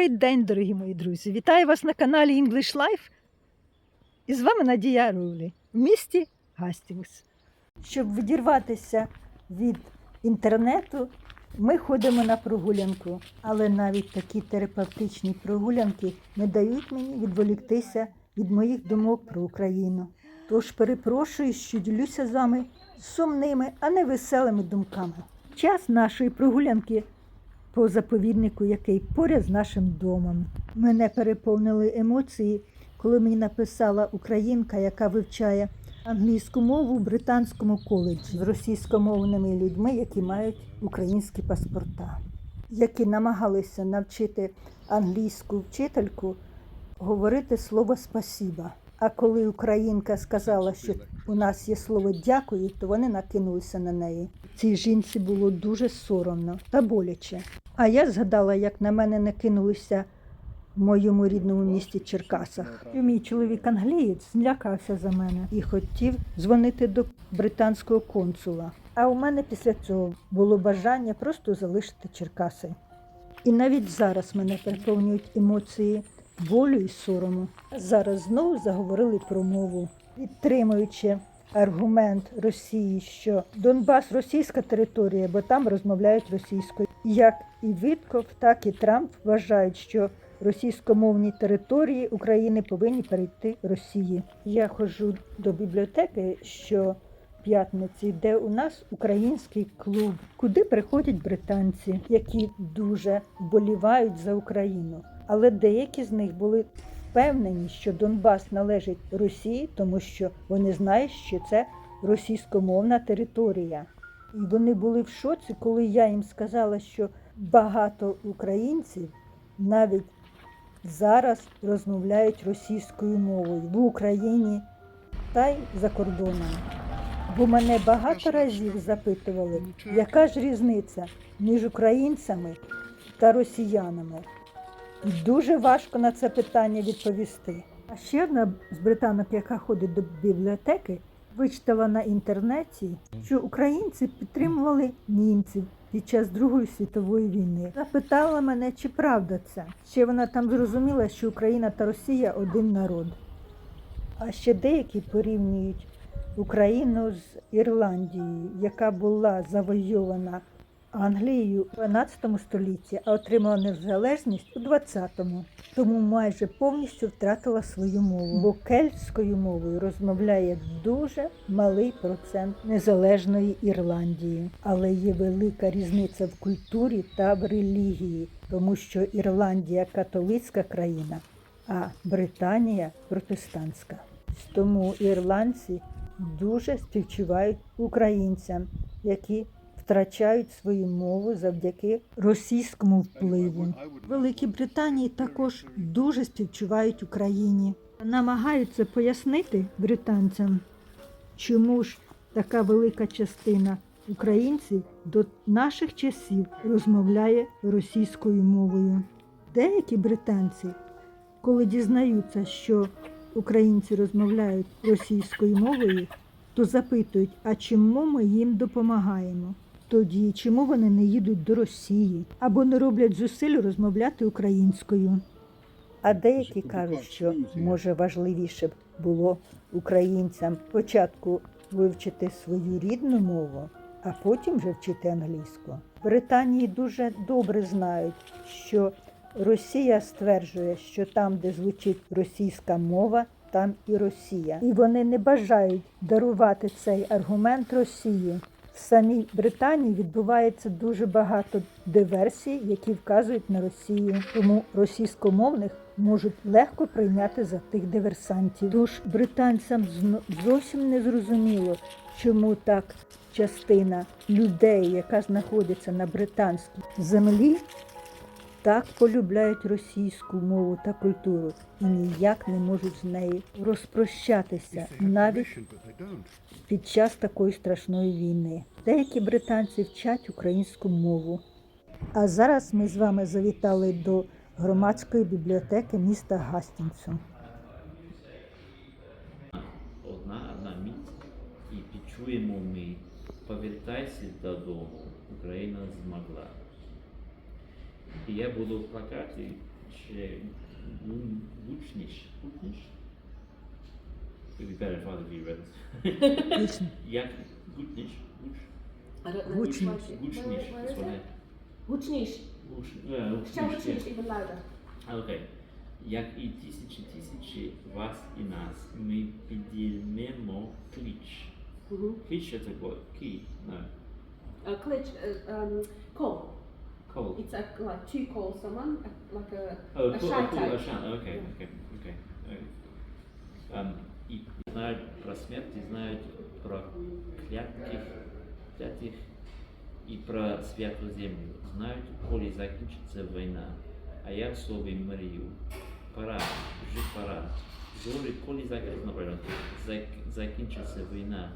Добрий день, дорогі мої друзі! Вітаю вас на каналі English Life. І з вами Надія Рулі в місті Гастінгс. Щоб відірватися від інтернету, ми ходимо на прогулянку. Але навіть такі терапевтичні прогулянки не дають мені відволіктися від моїх думок про Україну. Тож перепрошую, що ділюся з вами сумними, а не веселими думками. Час нашої прогулянки по заповіднику, який поряд з нашим домом. Мене переповнили емоції, коли мені написала українка, яка вивчає англійську мову в британському коледжі з російськомовними людьми, які мають українські паспорта, які намагалися навчити англійську вчительку говорити слово спасіба. А коли українка сказала, що у нас є слово дякую, то вони накинулися на неї. Цій жінці було дуже соромно та боляче. А я згадала, як на мене накинулися в моєму рідному місті Черкасах. І мій чоловік англієць злякався за мене і хотів дзвонити до британського консула. А у мене після цього було бажання просто залишити Черкаси. І навіть зараз мене переповнюють емоції болю і сорому. Зараз знову заговорили про мову, підтримуючи аргумент Росії, що Донбас російська територія, бо там розмовляють російською. Як і Витков, так і Трамп вважають, що російськомовні території України повинні перейти Росії. Я ходжу до бібліотеки що п'ятниці, де у нас український клуб, куди приходять британці, які дуже вболівають за Україну. Але деякі з них були впевнені, що Донбас належить Росії, тому що вони знають, що це російськомовна територія. І вони були в шоці, коли я їм сказала, що багато українців навіть зараз розмовляють російською мовою в Україні та й за кордоном. Бо мене багато разів запитували, яка ж різниця між українцями та росіянами. Дуже важко на це питання відповісти. А ще одна з британок, яка ходить до бібліотеки, вичитала на інтернеті, що українці підтримували німців під час Другої світової війни. Запитала мене, чи правда це. Ще вона там зрозуміла, що Україна та Росія один народ. А ще деякі порівнюють Україну з Ірландією, яка була завойована Англією у 12 столітті, а отримала незалежність у 20-му. Тому майже повністю втратила свою мову. Бо кельтською мовою розмовляє дуже малий процент незалежної Ірландії. Але є велика різниця в культурі та в релігії, тому що Ірландія католицька країна, а Британія протестантська. Тому ірландці дуже співчувають українцям, які втрачають свою мову завдяки російському впливу. Великій Британії також дуже співчувають Україні. Намагаються пояснити британцям, чому ж така велика частина українців до наших часів розмовляє російською мовою. Деякі британці, коли дізнаються, що українці розмовляють російською мовою, то запитують, а чому ми їм допомагаємо? Тоді чому вони не їдуть до Росії або не роблять зусиль розмовляти українською? А деякі кажуть, що може важливіше б було українцям спочатку вивчити свою рідну мову, а потім вже вчити англійську. В Британії дуже добре знають, що Росія стверджує, що там, де звучить російська мова, там і Росія. І вони не бажають дарувати цей аргумент Росії. В самій Британії відбувається дуже багато диверсій, які вказують на Росію. Тому російськомовних можуть легко прийняти за тих диверсантів. Тож британцям зовсім не зрозуміло, чому так частина людей, яка знаходиться на британській землі, так полюбляють російську мову та культуру і ніяк не можуть з нею розпрощатися навіть під час такої страшної війни. Деякі британці вчать українську мову. А зараз ми з вами завітали до громадської бібліотеки міста Гастінгсу. Одна одна мить і підчуємо ми. Повертайся додому. Україна змогла. І я буду в плакаті чи гучніш. Гучніш? It would be better if either of you read this. Як гучніш? Гучніш. Гучніш. Гучніш. Ще гучніш, even louder. Окей. Як і тисячі тисячі вас і нас, ми підіймемо клич. Mm-hmm. Клич це what? Key? No. A glitch, uh, um, call. Call. It's a, like to call someone, a, like a, Oh, a cool, shout oh, cool, a out. shout. Okay, Yeah. okay, okay. okay. Um, і знають про смерть, і знають про клятих, клятих і про святу землю. Знають, коли закінчиться війна. А я собі мрію. Пора, вже пора. Зорі, коли закінчиться, наприклад, зак, закінчиться війна.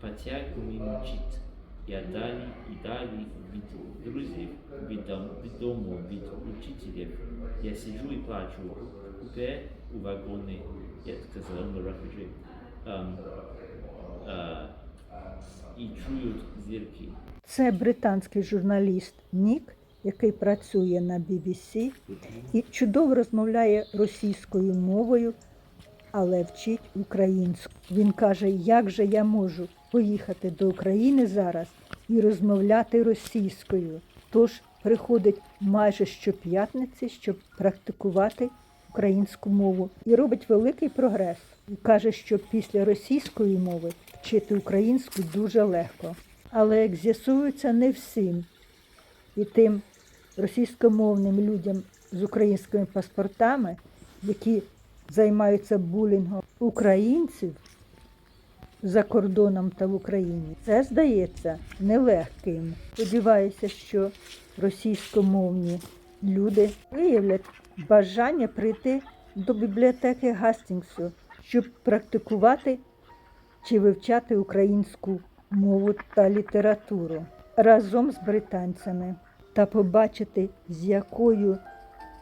Потягуй мчить. Я далі і далі від друзів, від, дому, від учителів. Я сиджу і плачу. Купе у вагоні, я сказав, a refugee. Um, uh, і чують зірки. Це британський журналіст Нік, який працює на BBC і чудово розмовляє російською мовою, але вчить українську. Він каже, як же я можу поїхати до України зараз і розмовляти російською. Тож приходить майже щоп'ятниці, щоб практикувати українську мову і робить великий прогрес. І каже, що після російської мови вчити українську дуже легко. Але як з'ясується не всім і тим російськомовним людям з українськими паспортами, які займаються булінгом українців за кордоном та в Україні, це здається нелегким. Сподіваюся, що російськомовні люди виявлять бажання прийти до бібліотеки Гастінгсу, щоб практикувати чи вивчати українську мову та літературу разом з британцями та побачити, з якою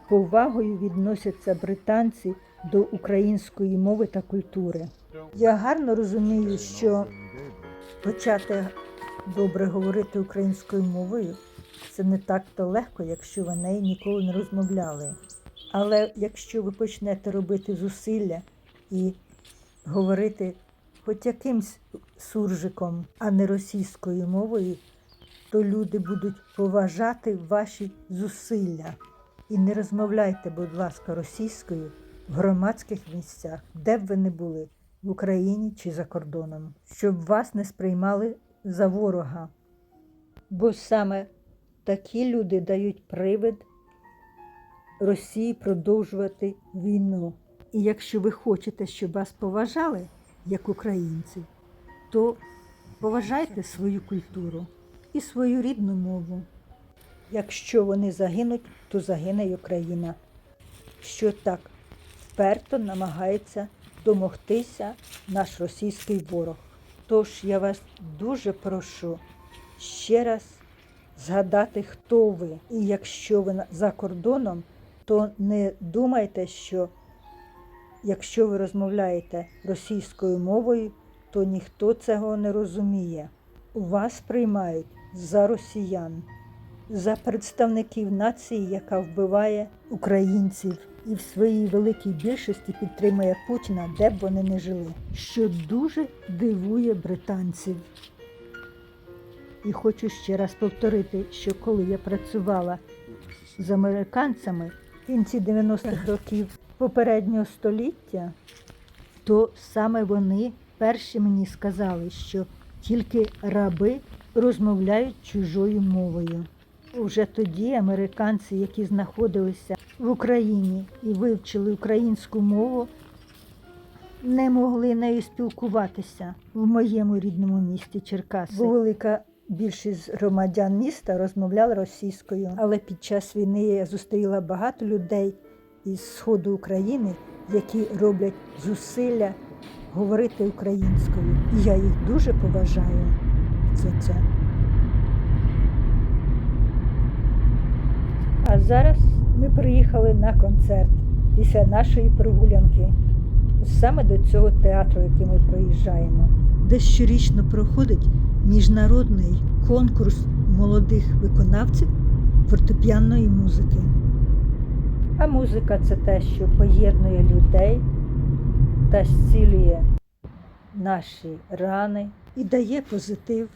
повагою відносяться британці до української мови та культури. Я гарно розумію, що почати добре говорити українською мовою це не так-то легко, якщо ви нею ніколи не розмовляли. Але якщо ви почнете робити зусилля і говорити хоч якимсь суржиком, а не російською мовою, то люди будуть поважати ваші зусилля. І не розмовляйте, будь ласка, російською в громадських місцях, де б ви не були, в Україні чи за кордоном, щоб вас не сприймали за ворога. Бо саме такі люди дають привид Росії продовжувати війну. І якщо ви хочете, щоб вас поважали як українців, то поважайте свою культуру і свою рідну мову. Якщо вони загинуть, то загине й Україна, що так вперто намагається домогтися наш російський ворог. Тож я вас дуже прошу ще раз згадати, хто ви. І якщо ви за кордоном, то не думайте, що якщо ви розмовляєте російською мовою, то ніхто цього не розуміє. Вас приймають за росіян, за представників нації, яка вбиває українців і в своїй великій більшості підтримує Путіна, де б вони не жили, що дуже дивує британців. І хочу ще раз повторити, що коли я працювала з американцями в кінці 90-х років попереднього століття, то саме вони перші мені сказали, що тільки раби розмовляють чужою мовою. Уже тоді американці, які знаходилися в Україні і вивчили українську мову, не могли нею спілкуватися в моєму рідному місті Черкаси. Бо велика більшість громадян міста розмовляла російською. Але під час війни я зустріла багато людей із сходу України, які роблять зусилля говорити українською. І я їх дуже поважаю за це. А зараз ми приїхали на концерт після нашої прогулянки саме до цього театру, який ми проїжджаємо, де щорічно проходить міжнародний конкурс молодих виконавців фортепіанної музики. А музика це те, що поєднує людей та зцілює наші рани і дає позитив,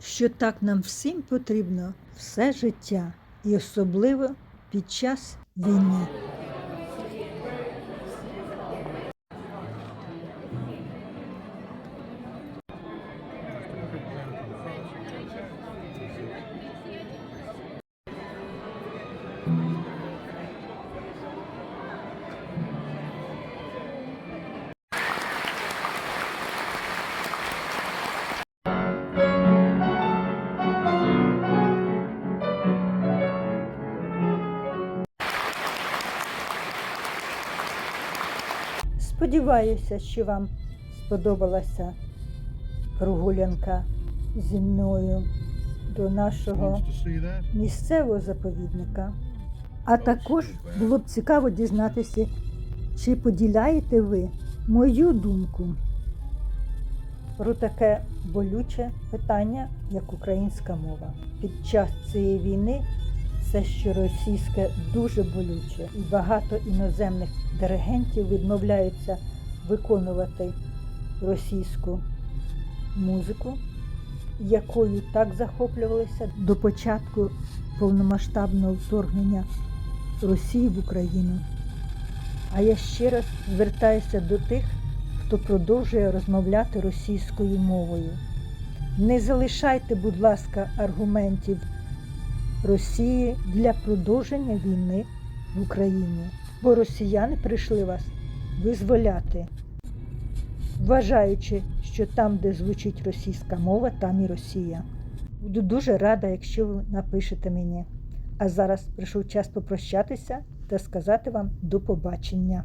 що так нам всім потрібно все життя, і особливо під час війни. Сподіваюся, що вам сподобалася прогулянка зі мною до нашого місцевого заповідника. А також було б цікаво дізнатися, чи поділяєте ви мою думку про таке болюче питання, як українська мова. Під час цієї війни все, що російське, дуже болюче, і багато іноземних диригентів відмовляються виконувати російську музику, якою так захоплювалися до початку повномасштабного вторгнення Росії в Україну. А я ще раз звертаюся до тих, хто продовжує розмовляти російською мовою. Не залишайте, будь ласка, аргументів Росії для продовження війни в Україні, бо росіяни прийшли вас визволяти, вважаючи, що там, де звучить російська мова, там і Росія. Буду дуже рада, якщо ви напишете мені. А зараз прийшов час попрощатися та сказати вам до побачення.